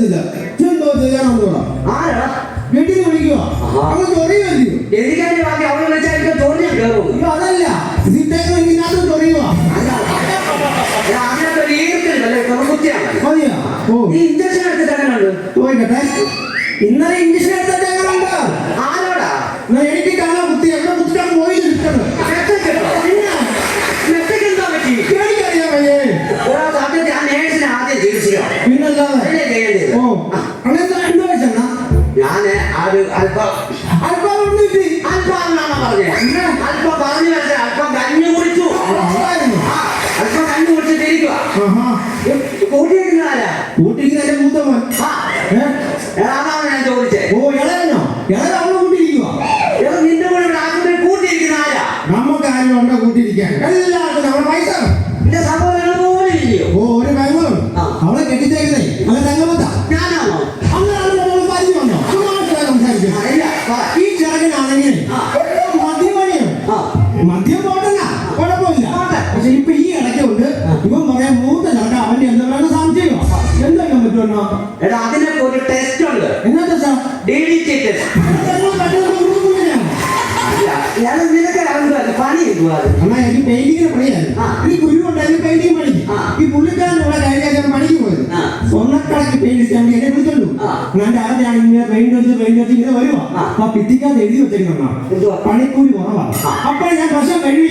പറ്റത്തില്ല. എന്തോ ചെയ്യാനുള്ളതാ ആരാ? വീട്ടിൽ വിളിക്കുക ആഹാ. അവൻ ചൊറിയുമല്ലയോ എനിക്കാന്റെ ബാക്കി അവിടെ വെച്ചാൽ എനിക്ക് തോന്നിയാൽ കയറും അയ്യോ അതല്ല. ഇതിനകത്ത് ചൊറിയുക ഇഞ്ചക്ഷൻ എടുത്തിട്ട് എങ്ങനെയുണ്ട് പോയിക്കട്ടെ ഇന്നലെ ഇഞ്ചക്ഷൻ എടുത്തിട്ടേക്കുന്നുണ്ട് അല്പം ഒന്നിട്ട് അല്പം എന്നാണ് പറഞ്ഞത് അല്പം പറഞ്ഞു വെച്ചാൽ അല്പം കഞ്ഞി കുടിച്ചു അല്പം കഞ്ഞി കുടിച്ചിട്ടിരിക്കുക ആഹാ കൂട്ടിയിരിക്കുന്ന ആരാ മൂത്തവൻ ആ ഏ? അതാണ് ഞാൻ ചോദിച്ചേ ഓ ഇളയനോ ഇളയ പക്ഷെ ഇപ്പൊ ഈ ഇടയ്ക്കുണ്ട്. ഇവൻ പറയാൻ മൂത്ത ചെറുക്ക അവന്റെ എന്താ വേണ്ട സംശയം. എന്താ ചെയ്യാൻ പറ്റുമോ എടാ അതിനൊക്കെ ഒരു ടെസ്റ്റ് ഉണ്ട്. എന്നാ ഈ ഇവിടെ കഴിഞ്ഞ പണിക്ക് പോയത്. സ്വർണക്കടക്ക് പെയിന്റ് അടിച്ചാൽ എന്നെ. ഞാൻ ആദ്യം ഇങ്ങനെ പെയിന്റ് അടിച്ച് പെയിന്റ് അടിച്ച് ഇങ്ങനെ വരുവാ. ആ ഭിത്തിക്കകത്ത് എഴുതി വെച്ചിരിക്കുന്ന? പണിക്കൂലി കുറവാണ് ആ. അപ്പോൾ ഞാൻ പ്രശ്നം കഴിവി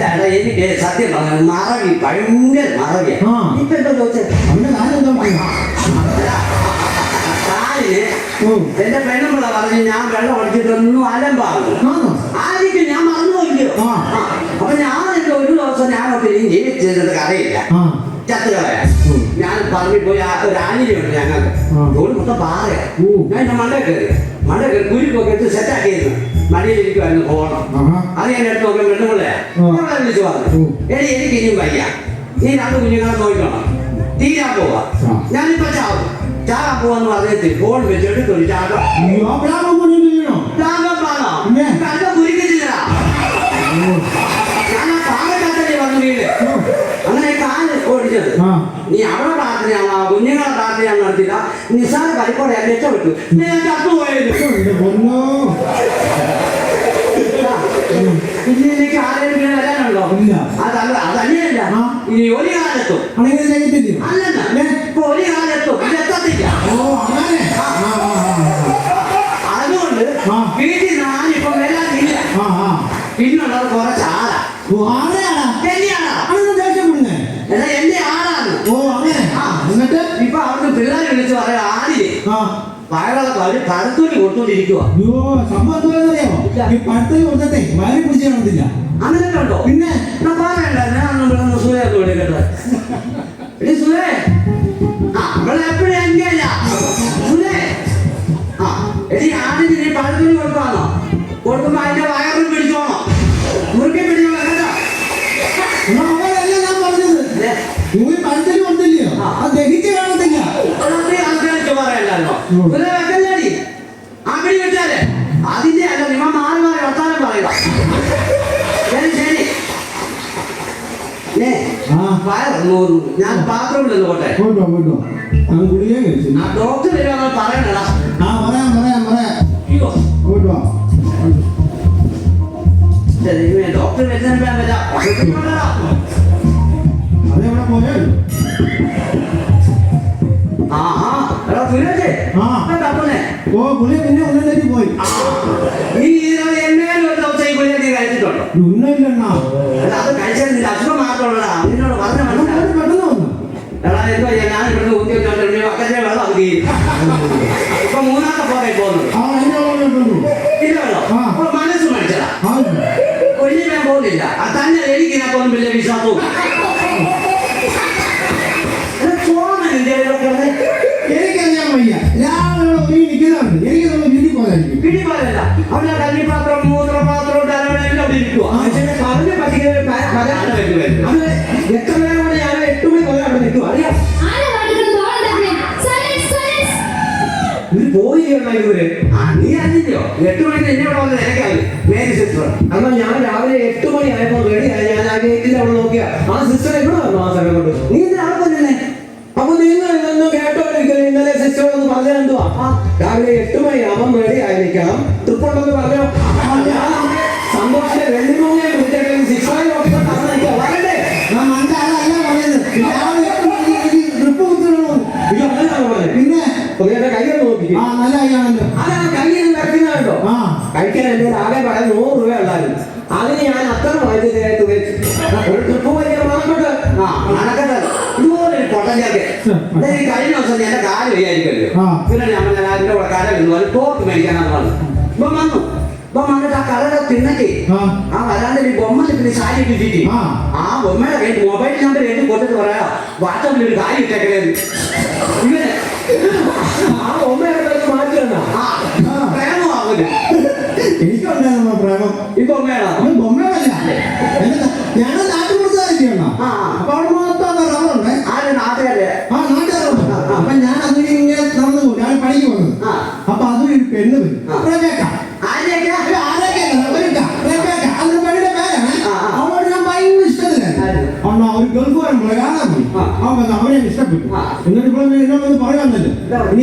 എടാ എനിക്ക് സത്യം പറഞ്ഞാൽ മറവി ഭയങ്കര മറവിയാ. ആ. ഇപ്പൊ എന്താ ചോദിച്ചത് കാലിന് എന്റെ പെണ്ണുമ്പിള പറഞ്ഞു ഞാൻ വെള്ളം ഒഴിച്ചിട്ടൊന്നും അലമ്പാകുന്നു പാടുന്നു ആയിരിക്കും ഞാൻ മറന്നു നോക്കിയോ അപ്പൊ ഞാൻ ഒരു ദിവസം ഞാൻ ഒത്തിരി ജീവിച്ചത് കറിയില്ല ആ. ചത്തുകളയാ. ഞാൻ പറഞ്ഞു പോയി ഒരു ആനിലുണ്ട് ഞങ്ങൾക്ക്. ആ. മൊത്തം പാറയാ. ഞാൻ മണ്ട കയറി. മണ്ട കയറി കുരുക്കൊക്കെ എടുത്ത് സെറ്റാക്കിയിരുന്നു മടിയിലിരിക്കുമായിരുന്നു പോകണം. അത് ഞാൻ എടുത്ത് ആ. ഞാൻ വിളിച്ചു പറഞ്ഞു എടി എനിക്ക് ഇനിയും വയ്യ. നീ രണ്ട് കുഞ്ഞുങ്ങളെ നോക്കണം തീരാൻ പോവാ. ഞാനിപ്പോ ചാവും. ചാകാൻ പോവാന്ന് പറഞ്ഞിട്ട് ഫോൺ വെച്ചിട്ട് തൊഴിൽ ചാകാം? ചാകാൻ പാടാ കണ്ട കുരിക്കില്ല ഞാൻ ആ പാറക്കത്തല്ലേ വന്നു വീട്. അങ്ങനെ കാൽ ഓടിച്ചത്. നീ അവിടെ പ്രാർത്ഥനയാണ്? ആ കുഞ്ഞുങ്ങളെ പ്രാർത്ഥനയാണ് നടത്തില്ല നിസ്സാര ഞാൻ രക്ഷപ്പെട്ടു. ഞാൻ ചത്തുപോയത് ഓ, എന്റെ പൊന്നോ. ആ, എനിക്ക് ആരെങ്കിലും വരാനുണ്ടോ ഇല്ല. അതല്ല അതന്നെയല്ല ആ. ഇനി ഒരു കാലത്തും? അല്ലെന്ന് ഇപ്പൊ ഒരു കാലത്തും ഇതെത്തത്തില്ല ഓ, അങ്ങനെ. അതുകൊണ്ട്. വീട്ടിൽ ഞാനിപ്പം വരാനില്ല ആ, ആ. പിന്നുള്ളത് കുറച്ച് ആളാ. എന്നാ എന്റെ ആളാണ് ഓ, അങ്ങനെ. എന്നിട്ട്? ഇപ്പൊ അവർക്ക് പിള്ളേർ വിളിച്ച് പറയാം ആടില്ലേ ആ. വയറൊക്കെ അവർ കറുത്തൂരി കൊടുത്തോണ്ടിരിക്കുക സംഭവം പഴുത്തത് കൊടുത്തിട്ടേ വയറിൽ പിടിച്ച് കാണത്തില്ല. അങ്ങനെ ഉണ്ടോ പിന്നെ കൊടുക്കുമ്പോ അതിന്റെ വയറിൽ പിടിച്ചോണോ മുറുക്കി പിടിച്ചോളാം അവരല്ല ഞാൻ പറഞ്ഞത്? ദേ, നിങ്ങൾ കൊടുത്തില്ലയോ. അത് ദഹിച്ച് കാണത്തില്ല. അതൊക്കെ ആൾക്കാർക്ക് പറയണ്ടല്ലോ. ഞാൻ ബാത്റൂമിൽ പോട്ടെ. പോട്ടോ പോട്ടോ ഞാൻ ഗുളിക കഴിച്ചു. ഡോക്ടർ വരുവാന്ന് പറയണടാ ആ പറയാം പറയാം പറയാം. പോട്ടോ ഡോക്ടർ വരുന്നതിന്. അതെവിടെ പോയോ? ഓ ഗുളിക പിന്നെ ഉള്ളിലേക്ക് പോയി. ഈ എന്നെങ്കിലും ഒരു ഗുളിക നീ കഴിച്ചിട്ടുണ്ടോ? ഉന്നില്ലെന്നാ എടാ അത് കഴിച്ചാൽ നിന്റെ അസുഖം മാത്രമുള്ളടാ നിന്നോട് പറഞ്ഞ വന്നു എടാ എന്തോ ചെയ്യാൻ ഞാൻ ഇവിടുന്ന് ഊത്തി വെച്ചോണ്ടിരുന്നു അക്കരെ വെള്ളം അത് ഇപ്പൊ മൂന്നാമത്തെ പോകെ പോകുന്നത് ആ എന്നെ ഓർമ്മ ഇല്ല വെള്ളം. അപ്പൊ മനസ്സ് മേടിച്ചടാ ആ ഒഴിഞ്ഞാൻ പോകുന്നില്ല. ആ തന്നെ എനിക്കിനൊന്നും വലിയ വിശ്വാസവും. എനിക്കറിയാൻ വയ്യ. രാവിലെ ഒരുങ്ങി നിൽക്കുന്നുണ്ട് എനിക്ക് നമ്മൾ വീട്ടിൽ പോകാനായിരിക്കും പിടിപ്പാലല്ല അവിടെ കല്ലിപ്പാത്രം മൂത്രപാത്രം തലവണ വരുമോ? പറഞ്ഞ പട്ടികയുടെ പരാതി വരുമോ അത് എത്ര നേരം കൊണ്ട് ഞാൻ എട്ട് മണി മുതൽ അവിടെ നിൽക്കും അറിയാം. ഇത് പോയി ഇവർ. നീ അറിഞ്ഞോ എട്ട് മണിക്ക് എന്നെ അവിടെ വന്ന് നിനക്കായി മേരി ഞാൻ രാവിലെ എട്ട് മണി ആയപ്പോൾ റെഡി ആയി. ഞാൻ ആ ഗേറ്റിന്റെ അവിടെ നോക്കിയ ആ സിസ്റ്റർ എവിടെ വന്നു? ആ നീ ഇതിന് അവിടെ തന്നെ അപ്പൊ നീ ഇന്ന് ഇന്നലെ സിസ്റ്ററോട് പറഞ്ഞാൽ എന്തുവാ രാവിലെ എട്ട് മണി ആവാൻ റെഡി ആയി നിൽക്കാം തൃപ്പുണ്ടെന്ന് പറഞ്ഞോ? വിളിച്ചെങ്കിലും സിസ്റ്ററെ നോക്കിക്കൊണ്ട് അവിടെ നിൽക്കുക വരണ്ടേ ഞാൻ മനസ്സിലല്ല പറയുന്നത് പിന്നെ? എന്റെ ആ നല്ല കാര്യമാണല്ലോ അതാണ് കയ്യിൽ വരയ്ക്കുന്ന കേട്ടോ ആ. കഴിക്കാൻ എന്റെ ആകെ പറയാൻ നൂറ് രൂപ ഉണ്ടായിരുന്നു അതിന് ഞാൻ അത്ര വെച്ചു ഒരു ട്രിപ്പ് വലിയ മാർക്കോട്ട് ആ നടക്കട്ടെ. ഇതുപോലെ ഒരു പൊട്ടഞ്ചാക്ക് ഈ കഴിഞ്ഞ ദിവസം എന്റെ കാൽ വയ്യായിരിക്കുമല്ലോ. പിന്നെ ഞാൻ അതിന്റെ കൂടെ കട എന്ന് പറഞ്ഞ് തോക്ക് മേടിക്കാനാണ് പറഞ്ഞു. ഇപ്പം വന്നു. ആ കടയുടെ തിന്നക്ക് ആ. ആ വരാണ്ട് ഈ ബൊമ്മ പിന്നെ സാരി ഇട്ടിട്ട് ആ. ആ ബൊമ്മയുടെ കയ്യിൽ മൊബൈൽ നമ്പർ എഴുതി കൊടുത്തിട്ട് പറയാ. വാട്സാപ്പിൽ ഒരു കാര്യം ഇട്ടേക്കണേ ഇവന് ആ ഒമ്മയുടെ മാറ്റി തന്നാ. ആ പ്രേമമാവില്ല എനിക്കുണ്ടായിരുന്നു പ്രേമം? ഈ ബൊമ്മയാണോ? ബൊമ്മയല്ല ഞങ്ങൾ നാട്ടുപുറത്തായിരിക്കണം ആ. അപ്പൊ അവിടെ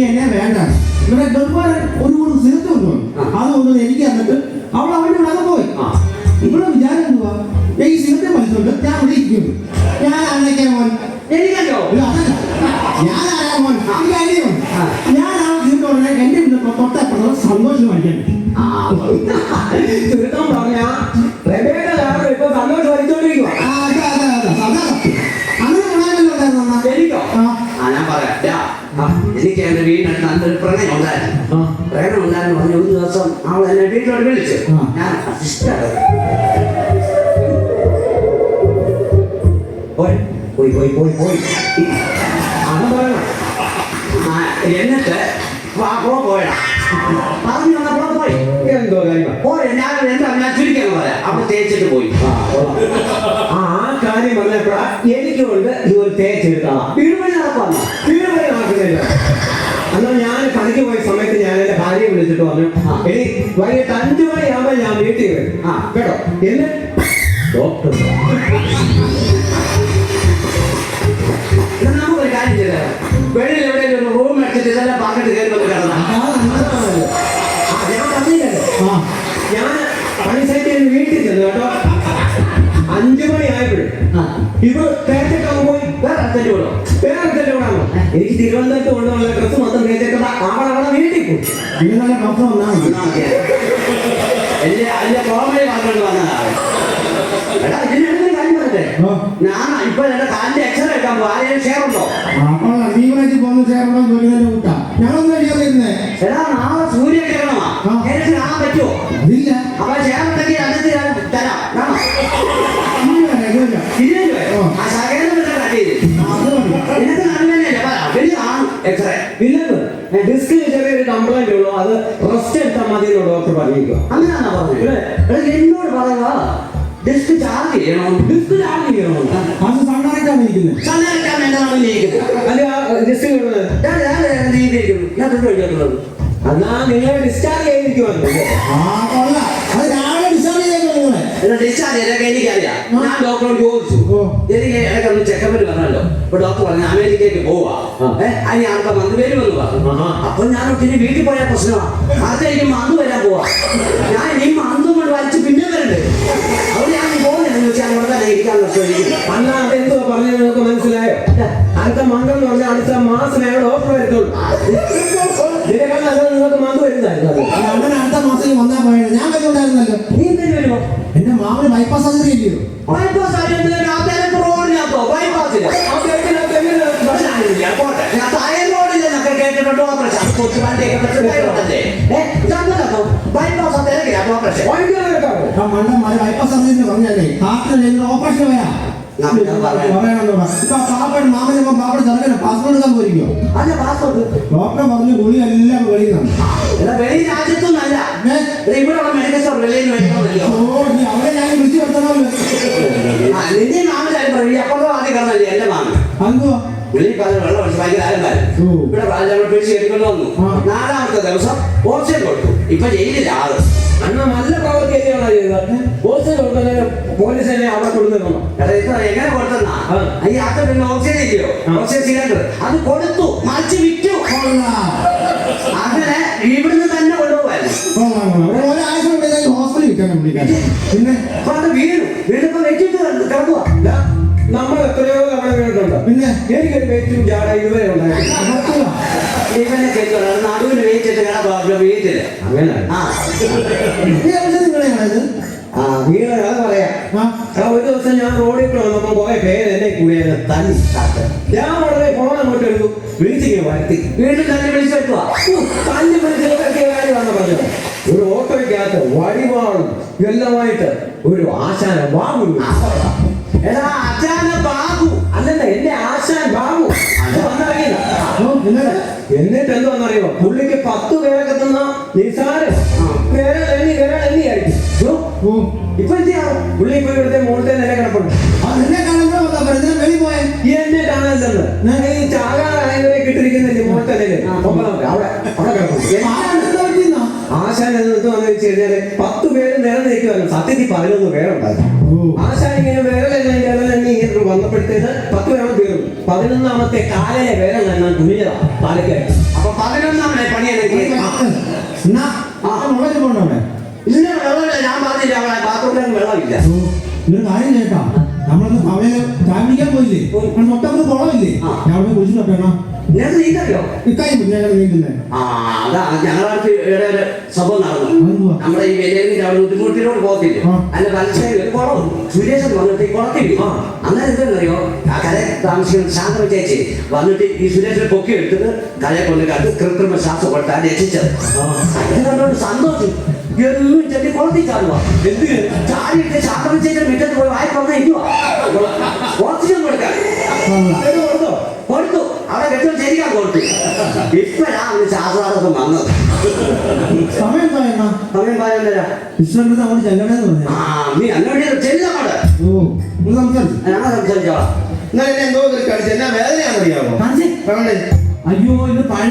എന്നെ വേണ്ട ഇവിടെ ഗൾഫുകാരൻ ഒരു കൂടെ സിഗരറ്റ് കൊണ്ടുവന്നു. അത് കൊണ്ടുവന്ന് എനിക്ക് തന്നിട്ട് അവൾ അവന്റെ അകം പോയി. ഇവിടെ വിചാരം എന്തുവാ ഞാൻ ഈ സിഗരറ്റ് വലിച്ചുകൊണ്ട് ഞാൻ ഇവിടെ ഇരിക്കുന്നു എനിക്ക് എന്റെ നല്ലൊരു പ്രണയം ഉണ്ടായിരുന്നു. പ്രണയം ഉണ്ടായിരുന്നു പറഞ്ഞ ഒരു ദിവസം അവൾ എന്നെ വീട്ടിലോട്ട് വിളിച്ചു. ഞാൻ പോയി പോയി പോയി പോയി അത് പറയണം. എന്നിട്ട് വാപ്പോ പോയടാ. പറഞ്ഞു വന്നപ്പോ പോയി. എന്തോ കാര്യം? പോയി ഞാൻ എന്താ ഞാൻ ചുരുക്കാൻ പറയാം. അപ്പൊ തേച്ചിട്ട് പോയി. കാര്യം പറഞ്ഞപ്പോഴാ എനിക്കുണ്ട് ഇതുപോലെ തേച്ചെടുക്കാം വീട് പണി നടപ്പാന്നു വീട് പണി നടക്കുന്നില്ല എന്നാൽ ഞാൻ പണിക്ക് പോയ സമയത്ത് ഞാൻ എന്റെ ഭാര്യയെ വിളിച്ചിട്ട് പറഞ്ഞു ഇനി വൈകിട്ട് അഞ്ചു മണിയാകുമ്പോൾ ഞാൻ വീട്ടിൽ വരും. ആ. കേട്ടോ? എന്ന്? ഡോക്ടർ. നമുക്കൊരു കാര്യം ചെയ്താലോ വെളിയിൽ എവിടെയെങ്കിലും റൂം എടുത്തിട്ട് ഇതെല്ലാം പറഞ്ഞിട്ട് കയറി വന്ന് കിടന്നാ. ഞാൻ പറഞ്ഞില്ലല്ലോ. ഞാൻ പണി സൈറ്റിൽ വീട്ടിൽ ചെന്നു കേട്ടോ. ആ. ഇവ തേച്ചിട്ട് പോയി. വേറെ വിടോ വേറെ വിടാമോ എനിക്ക് തിരുവനന്തപുരത്ത് കൊണ്ടുള്ള ഡ്രസ്സ് മൊത്തം തേച്ചേക്കണ്ട അവിടെ അവിടെ വീട്ടിൽ പോകും ഇനി നല്ല ഡോക്ടർ വന്നാൽ മതി. എന്റെ അതിന്റെ പറഞ്ഞുകൊണ്ട് വന്നതാണ് എടാ കാര്യം ഞാൻ ഇപ്പൊ എന്റെ കാലിന്റെ എക്സ്റേ എടുക്കാൻ പോകും ആരെയും ഷെയർ ഉണ്ടോ? അപ്പോൾ അമീറായിട്ട് പോകുന്ന ചേർന്നോ ചോദിക്കുന്നതിന്റെ കൂട്ടാ ഞങ്ങളൊന്നും എഴുതിയിരുന്നേ എടാ നാളെ സൂര്യഗ്രഹണമാ ആ. എനിക്ക് കാണാൻ പറ്റുമോ? അതില്ല അപ്പൊ ഷെയർ കംപ്ലൈന്റ് ഉള്ളൂ. അത് റെസ്റ്റ് എടുത്താൽ മതി എന്ന് ഡോക്ടർ പറഞ്ഞിരിക്കും അങ്ങനെയാണ് പറഞ്ഞത്? എന്നോട് പറയുക ഡിസ്ക് ചാർജ് ചെയ്യണം? ഡിസ്ക് ചാർജ് ചെയ്യണം? അത് സണ്ണായിട്ടാണ് ഇരിക്കുന്നത്. അല്ല ഡിസ്ക് ഞാൻ ഞാൻ നീതിയിരിക്കുന്നു ഞാൻ തൊട്ട് കഴിഞ്ഞിട്ടുള്ളത് എന്നാ നിങ്ങൾ ഡിസ്ചാർജ് ചെയ്തിരിക്കുവാണ് ആ കൊള്ള അത് രാവിലെ ഡിസ്ചാർജ് ചെയ്തേക്കോ എടാ ഡിസ്ചാർജ് ചെയ്തൊക്കെ എനിക്കറിയാം ഞാൻ ഡോക്ടറോട് ചോദിച്ചു. എനിക്ക് എനിക്ക് ഇടയ്ക്കൊന്ന് ചെക്കപ്പിന് പറഞ്ഞല്ലോ അപ്പൊ ഡോക്ടർ പറഞ്ഞു അമേരിക്കയ്ക്ക് പോവാ. ഏഹ് അതിന് അടുത്ത മന്ത് വരുമെന്ന് പറഞ്ഞു. അപ്പൊ ഞാൻ ഒത്തിരി വീട്ടിൽ പോയ പ്രശ്നമാണ് അത് എനിക്ക് മന്ത് വരാൻ പോവാ? ഞാൻ ഈ മന്ത് കൊണ്ട് വലിച്ച് പിന്നെ വരണ്ടേ. അവിടെ ഞാൻ പോകുന്നില്ലെന്ന് ചോദിച്ചാൽ അവിടെ തന്നെ ഇരിക്കാൻ പറ്റുമായിരിക്കും അന്ന് പറഞ്ഞത് നിങ്ങൾക്ക് മനസ്സിലായോ. അടുത്ത മന്ത്രം എന്ന് പറഞ്ഞാൽ അടുത്ത മാസമേ ഓഫർ വരത്തുള്ളൂ. നിങ്ങൾക്ക് മന്ത് വരുന്നതായിരുന്നു അണ്ണൻ അടുത്ത മാസം വന്നാൽ പോയത് ഞാൻ വരുന്നുണ്ടായിരുന്നല്ലോ നീ എന്തിനു വരുമോ? എന്റെ മാമന് ബൈപ്പാസ് സർജറി ഇല്ലയോ ബൈപ്പാസ് ആയിട്ട് റോഡിനകത്തോ റോഡിലെന്നൊക്കെ കേട്ടിട്ടുണ്ട് ഓപ്പറേഷൻ കൊച്ചു വണ്ടിയൊക്കെ പ്രശ്നമായിട്ടുണ്ടല്ലേ ഏഹ് ബൈപ്പാസ് ഓപ്പറേഷൻ മണ്ടന്മാര് ബൈപ്പാസ് സർജറി പറഞ്ഞല്ലേ എന്തെങ്കിലും ഓപ്പറേഷൻ വരാം. പറയണമെന്ന് പറഞ്ഞു. ഗുളി എല്ലാം വെളിയിൽ അവരെ ഞാൻ വിളിച്ചു വരുത്തണമല്ലോ പുള്ളി പറഞ്ഞ വെള്ളം അടിച്ച് ഭയങ്കര ആരംഭായിരുന്നു ഇവിടെ നമ്മൾ പിടിച്ച് കെട്ടിക്കൊണ്ട് വന്നു. നാലാമത്തെ ദിവസം ഓപ്ഷൻ കൊടുത്തു. ഇപ്പൊ ജയിലില്ല ആൾ. അണ്ണ നല്ല പ്രവർത്തിയാണ് ചെയ്തത്? പോസ്റ്റ് കൊടുക്കുന്നതിന് പോലീസ് തന്നെ അവിടെ ഇത് എങ്ങനെ കൊടുത്തെന്നാ. ഈ അത് പിന്നെ ഓക്സിജൻ ഇല്ലയോ? Oxygen cylinder. അത് കൊടുത്തു. മറിച്ച് വിറ്റു. അങ്ങനെ ഇവിടുന്ന് തന്നെ കൊണ്ടുപോകായിരുന്നു കൊള്ളാം, കൊള്ളാം. ഒരു ഒരാഴ്ച കൊണ്ട് ഹോസ്പിറ്റലിൽ പുള്ളിക്കാരൻ. പിന്നെ? വീണു. വീണിപ്പോ വെച്ചിട്ട് കിടക്കുക നമ്മൾ എത്രയോ എനിക്കൊരു വെച്ചും ജാട ഇതുവരെ ഉണ്ടായിരുന്നു സത്യമാ. ഇവനെ കേൾക്കണം നടുവിന് വെയിച്ചിട്ട് കിടക്കുക വീട്ടിൽ അങ്ങനെ. ആ. നിങ്ങളെയാണത് ആ പറയാം. ഒരു ദിവസം ഞാൻ റോഡിൽ കൂടെ കുറെ പേര് എന്നെ കൂടിയാണ് താത്ത. ഞാൻ ഉടനെ ഫോൺ അങ്ങോട്ട് എടുത്തു. വിളിച്ചിങ്ങനെ വരുത്തി വീണ്ടും തന്നെ വിളിച്ചെടുക്കുക തല്ലി വിളിച്ചൊക്കെ കാര്യം വന്ന പറഞ്ഞു. ഒരു ഓട്ടോയ്ക്കകത്ത് വഴിപാടും എല്ലാമായിട്ട് ഒരു ആശാന ബാബു. എടാ അച്ഛന ബാബു. എന്നിട്ട്? എന്തോ എന്തുവന്നറിയോ പുള്ളിക്ക് പത്ത് പേരൊക്കെ തന്ന നിസാരം വിരൽ എണ്ണി വിരൽ എണ്ണി ആയിരിക്കും യ്യോ, ഓ, ഇപ്പൊ എന്തിയാ പുള്ളി ഇപ്പൊ ഇവിടുത്തെ മുകളിലത്തെ നില കിടപ്പുണ്ട്. ആ നിന്നെ കാണുമ്പോ വന്നാ പറ, എന്തിനാ വെളിയിൽ പോയെ? എന്നെ കാണാനില്ലെന്ന് ഞാൻ ഈ ചാകാറായവരെ കിട്ടിരിക്കുന്നില്ലേ മുകളിലത്തെ നില ഒമ്പതാമത്തെ അവിടെ അവിടെ കിടപ്പുണ്ട്? ആശാൻ എന്ന് വന്നു വെച്ച് കഴിഞ്ഞാൽ പത്ത് പേര് നിലനിൽക്കുവായിരുന്നു സത്യത്തിൽ പതിനൊന്ന് പേരുണ്ടായിരുന്നു. ആശാൻ ഇങ്ങനെ വേറെ ഇങ്ങനെ വന്നപ്പോഴത്തേക്ക് പത്ത് പേരും പതിനൊന്നാമത്തെ കാലയെ ഞാൻ കുനിഞ്ഞതാ പാലക്കാട്. അപ്പൊ പതിനൊന്നാമത്തെ പണി എനിക്ക്? ഇല്ല വെള്ളമില്ല ഞാൻ പറഞ്ഞില്ല അവളെ ബാത്റൂമിലൊന്നും വെള്ളമില്ല. ഒരു കാര്യം കേട്ടാ നമ്മളന്ന് സമയം ചായ പോയില്ലേ? മൊത്തം കുളമില്ലേ ഞാൻ നിനക്ക് നീന്തറിയോ ഇക്കാര്യം ഞങ്ങൾ നീന്തുന്നേ. ആ അതാ ഞങ്ങളടുത്ത് ഇവിടെ ഒരു സംഭവം നടന്നു. നമ്മുടെ ഈ വലിയ അവിടെ ബുദ്ധിമുട്ടിലോട്ട് പോകത്തില്ല. അതിന്റെ വലച്ചായി ഒരു കുളം. സുരേഷൻ വന്നിട്ട് ഈ കുളത്തിൽ ആ. അന്നേരം എന്താണെന്നറിയോ ആ കരയെ താമസിക്കുന്ന ശാന്തം ചേച്ചി വന്നിട്ട് ഈ സുരേഷിനെ പൊക്കി എടുത്തിട്ട് കരയെ കൊണ്ട് കണ്ട് കൃത്രിമ ശ്വാസം കൊടുത്താൽ രക്ഷിച്ചത്. അത് കണ്ടോണ്ട് സന്തോഷം. എന്നും ചെല്ലി കുളത്തിൽ ചാടുക എന്ത്? ചാടിയിട്ട് ശാന്തം ചേച്ചി മിറ്റത്ത് പോയി വായി പറഞ്ഞ ഇരിക്കുക ഓക്സിജൻ സമയം പറയുന്നില്ല വിശ്രമത്തെ നമ്മൾ ചെല്ലണേന്ന് പറഞ്ഞു. ആ നീ അങ്ങോട്ട് ചെല്ലങ്ങോട്ട് ഓ സംസാരിച്ചു? ഞങ്ങൾ സംസാരിച്ചോളാം. എന്നാൽ എന്നെ എന്തോ ഒരു കടിച്ചു എന്നാ വേദനയാണെന്നറിയാമോ. അയ്യോ ഇത് പഴയ